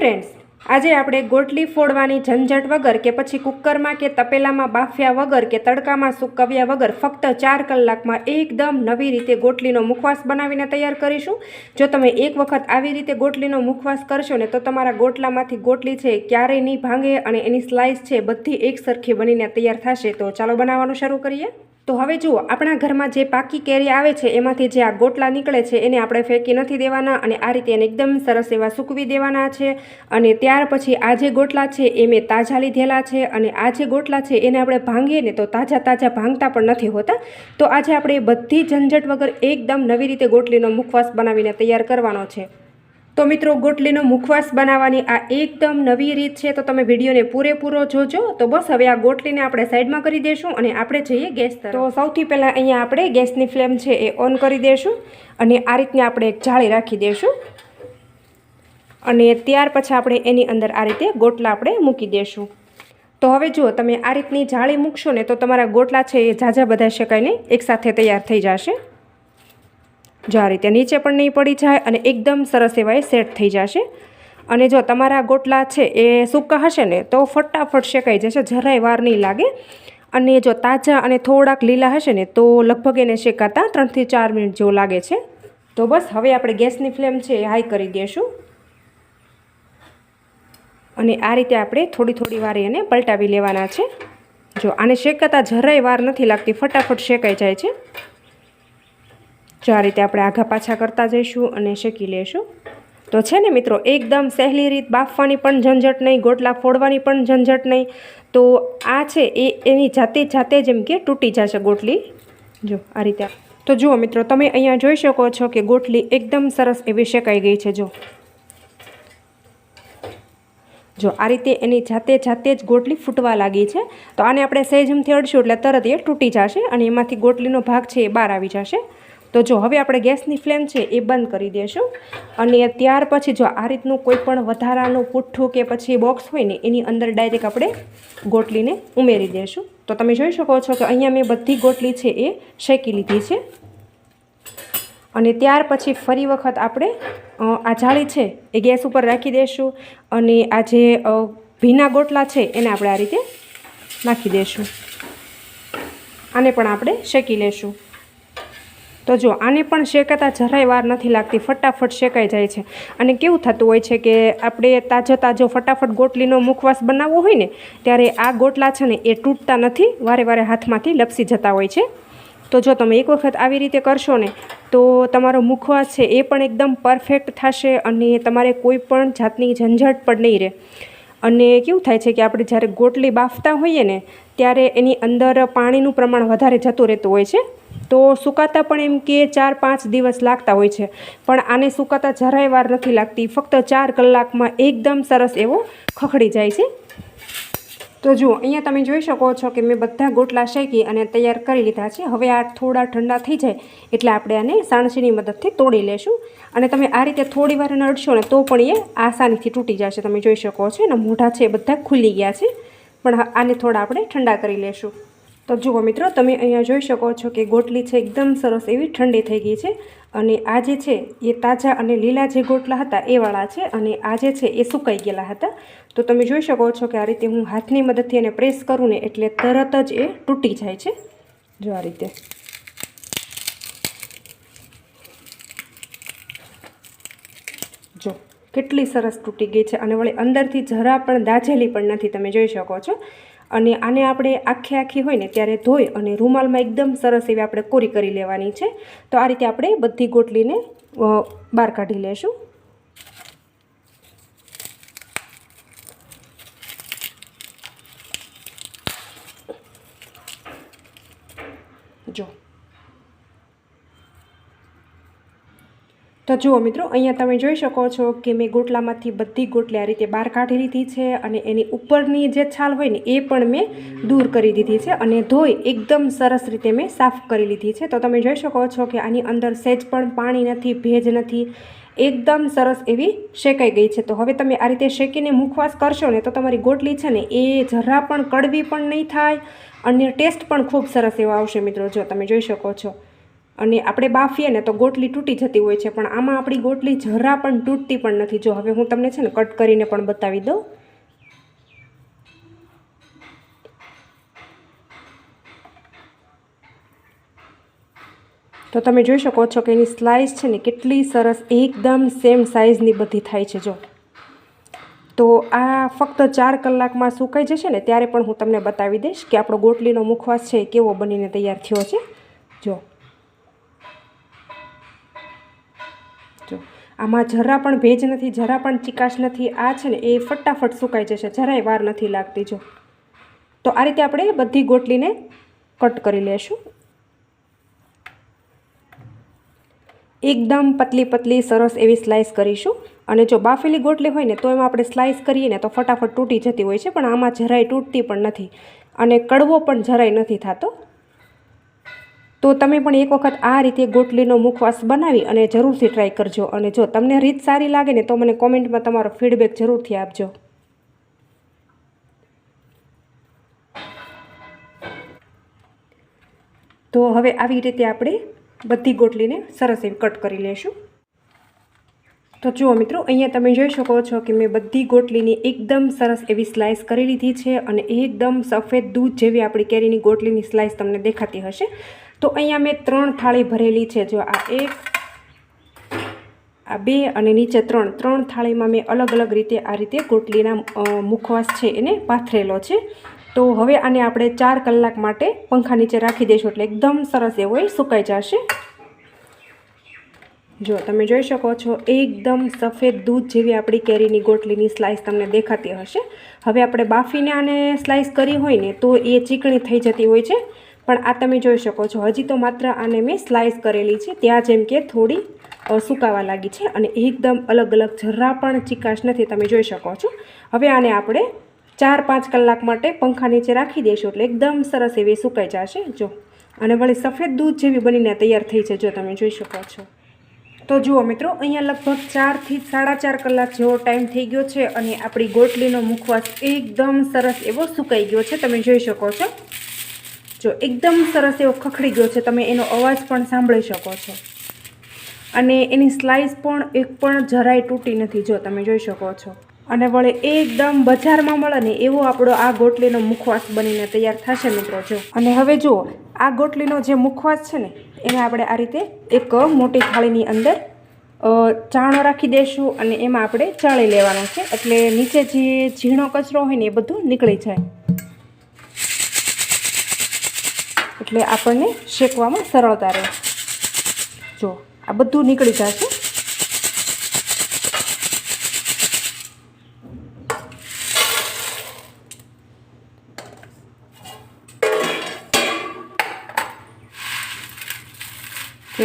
Friends આજે આપણે ગોટલી ફોડવાની ઝંઝટ વગર કે પછી કુકરમાં કે તપેલામાં બાફ્યા વગર કે તડકામાં સૂકવ્યા વગર ફક્ત ચાર કલાકમાં એકદમ નવી રીતે ગોટલીનો મુખવાસ બનાવીને તૈયાર કરીશું. જો તમે એક વખત આવી રીતે ગોટલીનો મુખવાસ કરશો ને તો તમારા ગોટલામાંથી ગોટલી છે ક્યારેય નહીં ભાંગે અને એની સ્લાઇસ છે બધી એક સરખી બનીને તૈયાર થશે. તો ચાલો બનાવવાનું શરૂ કરીએ. તો હવે જુઓ, આપણા ઘરમાં જે પાકી કેરી આવે છે, એમાંથી જે આ ગોટલા નીકળે છે, એને આપણે ફેંકી નથી દેવાના અને આ રીતે એને એકદમ સરસ એવા સૂકવી દેવાના છે. અને ત્યાર પછી આ જે ગોટલા છે, એ મેં તાજા લીધેલા છે અને આ જે ગોટલા છે, એને આપણે ભાંગીએ ને તો તાજા તાજા ભાંગતા પણ નથી હોતા. તો આજે આપણે બધી ઝંઝટ વગર એકદમ નવી રીતે ગોટલીનો મુખવાસ બનાવીને તૈયાર કરવાનો છે. તો મિત્રો ગોટલીનો મુખવાસ બનાવવાની આ એકદમ નવી રીત છે, તો તમે વિડીયોને પૂરેપૂરો જોજો. તો બસ હવે આ ગોટલીને આપણે સાઈડમાં કરી દઈશું અને આપણે જઈએ ગેસ તો સૌથી પહેલાં અહીંયા આપણે ગેસની ફ્લેમ છે એ ઓન કરી દઈશું અને આ રીતને આપણે એક જાળી રાખી દઈશું અને ત્યાર પછી આપણે એની અંદર આ રીતે ગોટલા આપણે મૂકી દઈશું તો હવે જુઓ, તમે આ રીતની જાળી મૂકશો ને તો તમારા ગોટલા છે એ ઝાઝા બધા શકાય નહીં એકસાથે તૈયાર થઈ જશે. જો આ રીતે નીચે પણ નહીં પડી જાય અને એકદમ સરસ એવા એ સેટ થઈ જશે. અને જો તમારા ગોટલા છે એ સૂકા હશે ને, તો ફટાફટ શેકાઈ જશે, જરાય વાર નહીં લાગે. અને જો તાજા અને થોડાક લીલા હશે ને, તો લગભગ એને શેકાતા ત્રણથી ચાર મિનિટ જેવું લાગે છે. તો બસ, હવે આપણે ગેસની ફ્લેમ છે એ હાઈ કરી દઈશું અને આ રીતે આપણે થોડી થોડી વારે એને પલટાવી લેવાના છે. જો આને શેકાતા જરાય વાર નથી લાગતી, ફટાફટ શેકાઈ જાય છે. જો આ રીતે આપણે આઘા પાછા કરતા જઈશું અને શેકી લેશું. તો છે ને મિત્રો, એકદમ સહેલી રીત બાફવાની પણ ઝંઝટ નહીં, ગોટલા ફોડવાની પણ ઝંઝટ નહીં. તો આ છે એ, એની જાતે જાતે જેમ કે તૂટી જશે ગોટલી. જો આ રીતે તો જુઓ મિત્રો, તમે અહીંયા જોઈ શકો છો કે ગોટલી એકદમ સરસ એવી શેકાઈ ગઈ છે, જો. જો આ રીતે એની જાતે જાતે જ ગોટલી ફૂટવા લાગી છે. તો આને આપણે સહેજમથી અડશું એટલે તરત એ તૂટી જશે અને એમાંથી ગોટલીનો ભાગ છે એ બહાર આવી જશે. તો જો, હવે આપણે ગેસની ફ્લેમ છે એ બંધ કરી દઈશું અને ત્યાર પછી જો આ રીતનું કોઈ પણ વધારાનું પુઠ્ઠું કે પછી બોક્સ હોય ને, એની અંદર ડાયરેક્ટ આપણે ગોટલીને ઉમેરી દઈશું તો તમે જોઈ શકો છો કે અહીંયા મેં બધી ગોટલી છે એ શેકી લીધી છે. અને ત્યાર પછી ફરી વખત આપણે આ જાળી છે એ ગેસ ઉપર રાખી દઈશું અને આ જે ભીના ગોટલા છે એને આપણે આ રીતે નાખી દઈશું આને પણ આપણે શેકી લેશું. તો જો, આને પણ શેકાતા જરાય વાર નથી લાગતી, ફટાફટ શેકાઈ જાય છે. અને કેવું થતું હોય છે કે આપણે તાજો તાજો ફટાફટ ગોટલીનો મુખવાસ બનાવવો હોય ને, ત્યારે આ ગોટલા છે ને, એ તૂટતા નથી, વારે વારે હાથમાંથી લપસી જતા હોય છે. તો જો તમે એક વખત આવી રીતે કરશો ને, તો તમારો મુખવાસ છે એ પણ એકદમ પરફેક્ટ થશે અને તમારે કોઈ પણ જાતની ઝંઝટ પણ નહીં રહે. અને કેવું થાય છે કે આપણે જ્યારે ગોટલી બાફતા હોઈએ ને, ત્યારે એની અંદર પાણીનું પ્રમાણ વધારે જતું રહેતું હોય છે. તો સુકાતા પણ એમ કે ચાર, પાંચ દિવસ લાગતા હોય છે. પણ આને સુકાતા જરાય વાર નથી લાગતી. ફક્ત ચાર કલાકમાં એકદમ સરસ એવો ખખડી જાય છે. તો જુઓ, અહીંયા તમે જોઈ શકો છો કે મેં બધા ગોટલા શેકી અને તૈયાર કરી લીધા છે. હવે આ થોડા ઠંડા થઈ જાય એટલે આપણે આને સાણસીની મદદથી તોડી લેશું. અને તમે આ રીતે થોડી વાર નડશો ને તો પણ એ આસાનીથી તૂટી જશે. તમે જોઈ શકો છો એના મોઢા છે બધા ખુલી ગયા છે. પણ આને થોડા આપણે ઠંડા કરી લેશું. તો જુઓ મિત્રો, તમે અહીંયા જોઈ શકો છો કે ગોટલી છે એકદમ સરસ એવી ઠંડી થઈ ગઈ છે અને આ જે છે એ તાજા અને લીલા જે ગોટલા હતા એ વાળા છે અને આ જે છે એ સુકાઈ ગયેલા હતા. તો તમે જોઈ શકો છો કે આ રીતે હું હાથની મદદથી એને પ્રેસ કરું ને એટલે તરત જ એ તૂટી જાય છે. જો આ રીતે. જો, કેટલી સરસ તૂટી ગઈ છે અને વળી અંદરથી જરા પણ દાઝેલી પણ નથી, તમે જોઈ શકો છો. અને આને આપણે આખી આખી હોય ને ત્યારે ધોઈ અને રૂમાલમાં એકદમ સરસ એવી આપણે કોરી કરી લેવાની છે. તો આ રીતે આપણે બધી ગોટલીને બહાર કાઢી લેશું. જો. તો જુઓ મિત્રો, અહીંયા તમે જોઈ શકો છો કે મેં ગોટલામાંથી બધી ગોટલી આ રીતે બહાર કાઢી લીધી છે અને એની ઉપરની જે છાલ હોય ને, એ પણ મેં દૂર કરી દીધી છે અને ધોઈ એકદમ સરસ રીતે મેં સાફ કરી લીધી છે. તો તમે જોઈ શકો છો કે આની અંદર સહેજ પણ પાણી નથી, ભેજ નથી, એકદમ સરસ એવી શેકાઈ ગઈ છે. તો હવે તમે આ રીતે શેકીને મુખવાસ કરશો ને, તો તમારી ગોટલી છે ને, એ જરા પણ કડવી પણ નહીં થાય અને ટેસ્ટ પણ ખૂબ સરસ એવો આવશે મિત્રો, જો તમે જોઈ શકો છો. અને આપણે બાફીએ ને તો ગોટલી તૂટી જતી હોય છે, પણ આમાં આપણી ગોટલી જરા પણ તૂટતી પણ નથી. જો હવે હું તમને છે ને કટ કરીને પણ બતાવી દઉં. તો તમે જોઈ શકો છો કે એની સ્લાઇસ છે ને કેટલી સરસ, એકદમ સેમ સાઇઝની બધી થાય છે, જો. તો આ ફક્ત ચાર કલાકમાં સુકાઈ જશે ને ત્યારે પણ હું તમને બતાવી દઈશ કે આપણો ગોટલીનો મુખવાસ છે કેવો બનીને તૈયાર થયો છે. જો. આમાં જરા પણ ભેજ નથી, જરા પણ ચિકાશ નથી. આ છે ને, એ ફટાફટ સુકાઈ જશે. જરાય વાર નથી લાગતી જો. તો આ રીતે આપણે બધી ગોટલીને કટ કરી લેશું. એકદમ પતલી પતલી સરસ એવી સ્લાઇસ કરીશું. અને જો બાફેલી ગોટલી હોય ને, તો એમાં આપણે સ્લાઇસ કરીએ ને, તો ફટાફટ તૂટી જતી હોય છે, પણ આમાં જરાય તૂટતી પણ નથી. અને કડવો પણ જરાય નથી થતો. તો તમે પણ એક વખત આ રીતે ગોટલીનો મુખવાસ બનાવી અને જરૂરથી ટ્રાય કરજો. અને જો તમને રીત સારી લાગે ને તો મને કોમેન્ટમાં તમારો ફીડબેક જરૂરથી આપજો. તો હવે આવી રીતે આપણે બધી ગોટલીને સરસ એવી કટ કરી લેશું. તો જુઓ મિત્રો, અહીંયા તમે જોઈ શકો છો કે મેં બધી ગોટલીની એકદમ સરસ એવી સ્લાઇસ કરી લીધી છે અને એકદમ સફેદ દૂધ જેવી આપણી કેરીની ગોટલીની સ્લાઇસ તમને દેખાતી હશે. તો અહીંયા મેં ત્રણ થાળી ભરેલી છે. જો આ એક, આ બે અને નીચે ત્રણ. ત્રણ થાળીમાં મેં અલગ અલગ રીતે આ રીતે ગોટલીના મુખવાસ છે એને પાથરેલો છે. તો હવે આને આપણે ચાર કલાક માટે પંખા નીચે રાખી દઈશું એટલે એકદમ સરસ એવો એ સુકાઈ જશે. જો તમે જોઈ શકો છો, એકદમ સફેદ દૂધ જેવી આપણી કેરીની ગોટલીની સ્લાઇસ તમને દેખાતી હશે. હવે આપણે બાફીને આને સ્લાઇસ કરી હોય ને તો એ ચીકણી થઈ જતી હોય છે. પણ આ તમે જોઈ શકો છો. હજી તો માત્ર આને મેં સ્લાઇસ કરેલી છે. ત્યાં જેમ કે થોડી સુકાવા લાગી છે અને એકદમ અલગ અલગ જરા પણ ચીકાશ નથી. તમે જોઈ શકો છો. હવે આને આપણે ચાર પાંચ કલાક માટે પંખા નીચે રાખી દઈશું એટલે એકદમ સરસ એવી સુકાઈ જશે. જો, અને વળી સફેદ દૂધ જેવી બનીને તૈયાર થઈ છે, જો તમે જોઈ શકો છો. તો જુઓ મિત્રો, અહીંયા લગભગ ચારથી સાડા ચાર કલાક જેવો ટાઈમ થઈ ગયો છે અને આપણી ગોટલીનો મુખવાસ એકદમ સરસ એવો સુકાઈ ગયો છે. તમે જોઈ શકો છો. જો એકદમ સરસ એવો ખખડી ગયો છે, તમે એનો અવાજ પણ સાંભળી શકો છો. અને એની સ્લાઇસ પણ એક પણ જરાય તૂટી નથી, જો તમે જોઈ શકો છો. અને વળે એકદમ બજારમાં મળે ને એવો આપણો આ ગોટલીનો મુખવાસ બનીને તૈયાર થશે મિત્રો જો. અને હવે જુઓ, આ ગોટલીનો જે મુખવાસ છે ને, એને આપણે આ રીતે એક મોટી થાળીની અંદર ચાણો રાખી દઈશું અને એમાં આપણે ચાળી લેવાનો છે. એટલે નીચે જે ઝીણો કચરો હોય ને એ બધું નીકળી જાય. એટલે આપણને શેકવામાં સરળતા રહે. જો, આ બધું નીકળી જશે.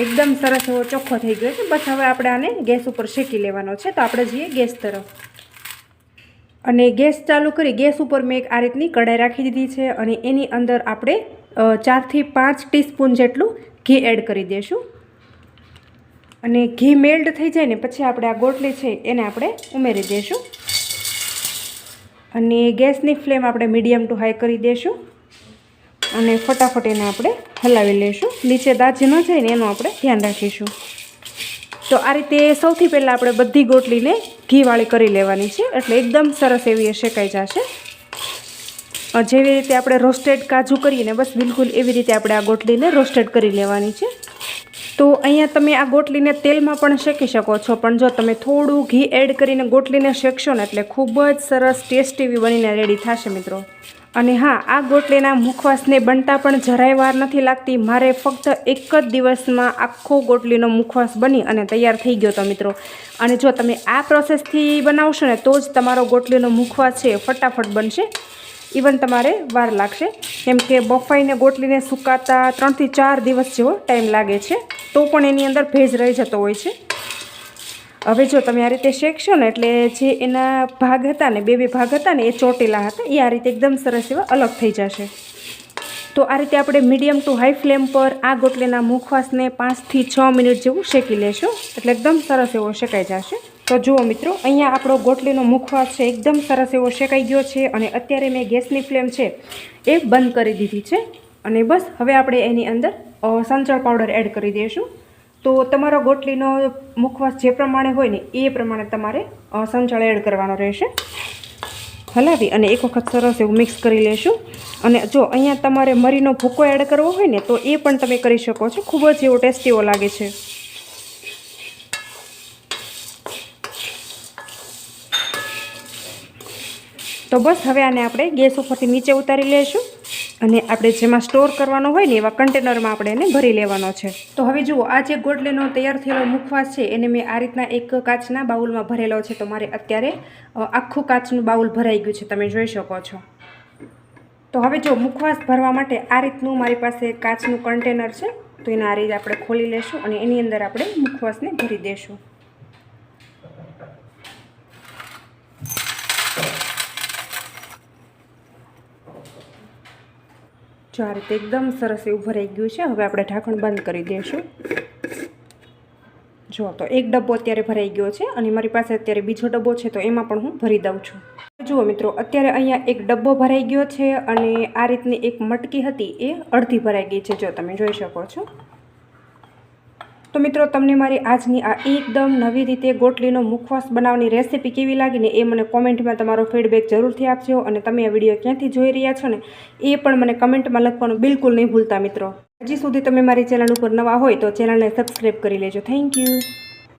એકદમ સરસ એવો ચોખ્ખો થઈ ગયો છે. બસ હવે આપણે આને ગેસ ઉપર શેકી લેવાનો છે. તો આપણે જઈએ ગેસ તરફ. અને ગેસ ચાલુ કરી ગેસ ઉપર મેં એક આ રીતની કઢાઈ રાખી દીધી છે અને એની અંદર આપણે ચારથી પાંચ ટીસ્પૂન જેટલું ઘી એડ કરી દઈશું અને ઘી મેલ્ટ થઈ જાય ને પછી આપણે આ ગોટલી છે એને આપણે ઉમેરી દઈશું અને ગેસની ફ્લેમ આપણે મીડિયમ ટુ હાઈ કરી દઈશું અને ફટાફટ એને આપણે હલાવી લઈશું નીચે દાજી ન જાય ને એનું આપણે ધ્યાન રાખીશું. તો આ રીતે સૌથી પહેલાં આપણે બધી ગોટલીને ઘીવાળી કરી લેવાની છે. એટલે એકદમ સરસ એવી એ શેકાઈ જશે. જેવી રીતે આપણે રોસ્ટેડ કાજુ કરીએ ને, બસ બિલકુલ એવી રીતે આપણે આ ગોટલીને રોસ્ટેડ કરી લેવાની છે. તો અહીંયા તમે આ ગોટલીને તેલમાં પણ શેકી શકો છો, પણ જો તમે થોડું ઘી એડ કરીને ગોટલીને શેકશો ને, એટલે ખૂબ જ સરસ ટેસ્ટી એવી બનીને રેડી થશે મિત્રો. અને હા, આ ગોટલીના મુખવાસને બનતા પણ જરાય વાર નથી લાગતી. મારે ફક્ત એક જ દિવસમાં આખો ગોટલીનો મુખવાસ બની અને તૈયાર થઈ ગયો તો મિત્રો. અને જો તમે આ પ્રોસેસથી બનાવશો ને, તો જ તમારો ગોટલીનો મુખવાસ છે ફટાફટ બનશે. ઇવન તમારે વાર લાગશે. કેમ કે બફાઈને ગોટલીને સુકાતા ત્રણથી ચાર દિવસ જેવો ટાઈમ લાગે છે. તો પણ એની અંદર ભેજ રહી જતો હોય છે. હવે જો તમે આ રીતે શેકશો ને, એટલે જે એના ભાગ હતા ને, બે બે ભાગ હતા ને, એ ચોટેલા હતા, એ આ રીતે એકદમ સરસ એવા અલગ થઈ જશે. તો આ રીતે આપણે મીડિયમ ટુ હાઈ ફ્લેમ પર આ ગોટલીના મુખવાસને પાંચથી છ મિનિટ જેવું શેકી લેશું. એટલે એકદમ સરસ એવો શેકાઈ જશે. તો જુઓ મિત્રો, અહીંયા આપણો ગોટલીનો મુખવાસ છે, એકદમ સરસ એવો શેકાઈ ગયો છે અને અત્યારે મેં ગેસની ફ્લેમ છે એ બંધ કરી દીધી છે. અને બસ, હવે આપણે એની અંદર સંચળ પાવડર એડ કરી દઈશું. તો તમારો ગોટલીનો મુખવાસ જે પ્રમાણે હોય ને, એ પ્રમાણે તમારે સંચળ એડ કરવાનો રહેશે. હલાવી અને એક વખત સરસ એવું મિક્સ કરી લેશું. અને જો અહીંયા તમારે મરીનો ભૂકો એડ કરવો હોય ને, તો એ પણ તમે કરી શકો છો. ખૂબ જ એવો ટેસ્ટી લાગે છે. તો બસ હવે આને આપણે ગેસ ઉપરથી નીચે ઉતારી લઈશું અને આપણે જેમાં સ્ટોર કરવાનો હોય ને એવા કન્ટેનરમાં આપણે એને ભરી લેવાનો છે. તો હવે જુઓ, આ જે ગોટલીનો તૈયાર થયેલો મુખવાસ છે, એને મેં આ રીતના એક કાચના બાઉલમાં ભરેલો છે. તો મારે અત્યારે આખું કાચનું બાઉલ ભરાઈ ગયું છે. તમે જોઈ શકો છો. તો હવે જો, મુખવાસ ભરવા માટે આ રીતનું મારી પાસે કાચનું કન્ટેનર છે. તો એને આ રીતે આપણે ખોલી લેશું અને એની અંદર આપણે મુખવાસને ભરી દેશું. જો આ રીતે એકદમ સરસ એવું ભરાઈ ગયું છે. હવે આપણે ઢાંકણ બંધ કરી દઈશું. જો, તો એક ડબ્બો અત્યારે ભરાઈ ગયો છે અને મારી પાસે અત્યારે બીજો ડબ્બો છે, તો એમાં પણ હું ભરી દઉં છું. જુઓ મિત્રો, અત્યારે અહીંયા એક ડબ્બો ભરાઈ ગયો છે અને આ રીતની એક મટકી હતી, એ અડધી ભરાઈ ગઈ છે. જો, તમે જોઈ શકો છો. તો મિત્રો, તમને મારી આજની આ એકદમ નવી રીતે ગોટલીનો મુખવાસ બનાવવાની રેસીપી કેવી લાગી ને એ મને કોમેન્ટમાં તમારો ફીડબેક જરૂરથી આપજો અને તમે આ વીડિયો ક્યાંથી જોઈ રહ્યા છો ને એ પણ મને કમેન્ટમાં લખવાનું બિલકુલ નહીં ભૂલતા મિત્રો. હજી સુધી તમે મારી ચેનલ ઉપર નવા હોય તો ચેનલને સબસ્ક્રાઈબ કરી લેજો. Thank you.